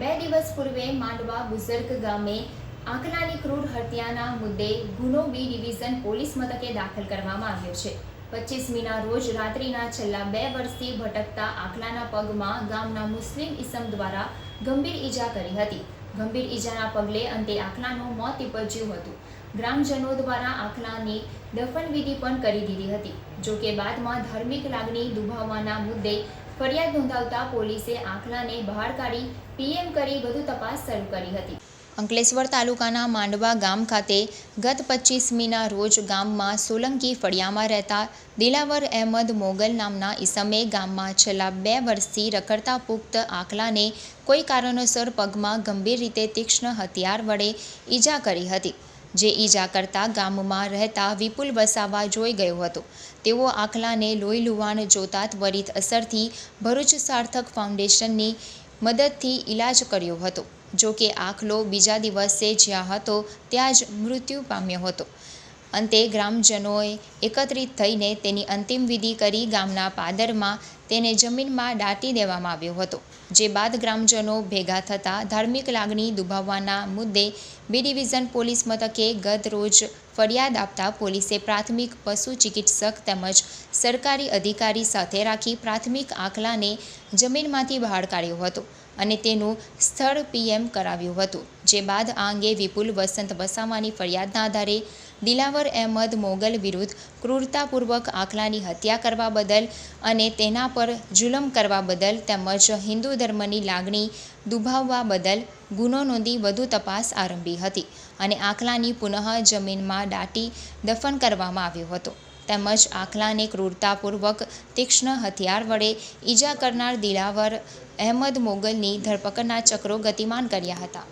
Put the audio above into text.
બે દિવસ પૂર્વે માંડવા બુઝર્ગ ગામે આંકલાની ક્રૂર હત્યાના મુદ્દે ગુનો બી ડિવિઝન પોલીસ મથકે દાખલ કરવામાં આવ્યો છે. પચીસમીના રોજ રાત્રિના છેલ્લા બે વર્ષથી ભટકતા આંકલાના પગમાં ગામના મુસ્લિમ ઇસમ દ્વારા ગંભીર ઈજા કરી હતી. ગંભીર ઈજાના પગલે અંતે આખલાનું મોત નીપજ્યું હતું. ગ્રામજનો દ્વારા આખલાની દફનવિધિ પણ કરી દીધી હતી. જો કે બાદમાં ધાર્મિક લાગણી દુભાવવાના મુદ્દે ફરિયાદ નોંધાવતા પોલીસે આખલાને બહાર કાઢી પીએમ કરી વધુ તપાસ શરૂ કરી હતી. અંકલેશ્વર તાલુકાના માંડવા ગામ ખાતે ગત પચીસમીના રોજ ગામમાં સોલંકી ફળિયામાં રહેતા દિલાવર અહેમદ મોગલ નામના ઈસમે ગામમાં છેલ્લા બે વર્ષથી રખડતા પુખ્ત આંકલાને કોઈ કારણોસર પગમાં ગંભીર રીતે તીક્ષ્ણ હથિયાર વડે ઈજા કરી હતી, જે ઈજા કરતા ગામમાં રહેતા વિપુલ વસાવા જોઈ ગયો હતો. તેઓ આંખલાને લોહી લુવાણ જોતા ત્વરિત અસરથી ભરૂચ સાર્થક ફાઉન્ડેશનની મદદથી ઈલાજ કર્યો હતો. જો કે આંખલો બીજા દિવસે જ્યાં હતો ત્યાં જ મૃત્યુ પામ્યો હતો. અંતે ગ્રામજનોએ એકત્રિત થઈને તેની અંતિમ વિધિ કરી ગામના પાદરમાં તેને જમીનમાં દાટી દેવામાં આવ્યો હતો, જે બાદ ગ્રામજનો ભેગા થતાં ધાર્મિક લાગણી દુભાવવાના મુદ્દે બી ડિવિઝન પોલીસ મથકે ગત રોજ ફરિયાદ આપતા પોલીસે પ્રાથમિક પશુ ચિકિત્સક તેમજ સરકારી અધિકારી સાથે રાખી પ્રાથમિક આંકલાને જમીનમાંથી બહાર કાઢ્યો હતો અને તેનું સ્થળ પીએમ કરાવ્યું હતું, જે બાદ આ અંગે વિપુલ વસંત વસાવાની ફરિયાદના આધારે દિલાવર અહેમદ મોગલ વિરુદ્ધ ક્રૂરતાપૂર્વક આખલાની હત્યા કરવા બદલ અને તેના પર જુલમ કરવા બદલ તેમજ હિન્દુ ધર્મની લાગણી દુભાવવા બદલ ગુનો નોંધી વધુ તપાસ આરંભી હતી અને આખલાની પુનઃ જમીનમાં દાટી દફન કરવામાં આવ્યો હતો. તેમજ આખલાને ક્રૂરતાપૂર્વક તીક્ષ્ણ હથિયાર વડે ઈજા કરનાર દિલાવર અહેમદ મોગલની ધરપકડના ચક્રો ગતિમાન કર્યા હતા.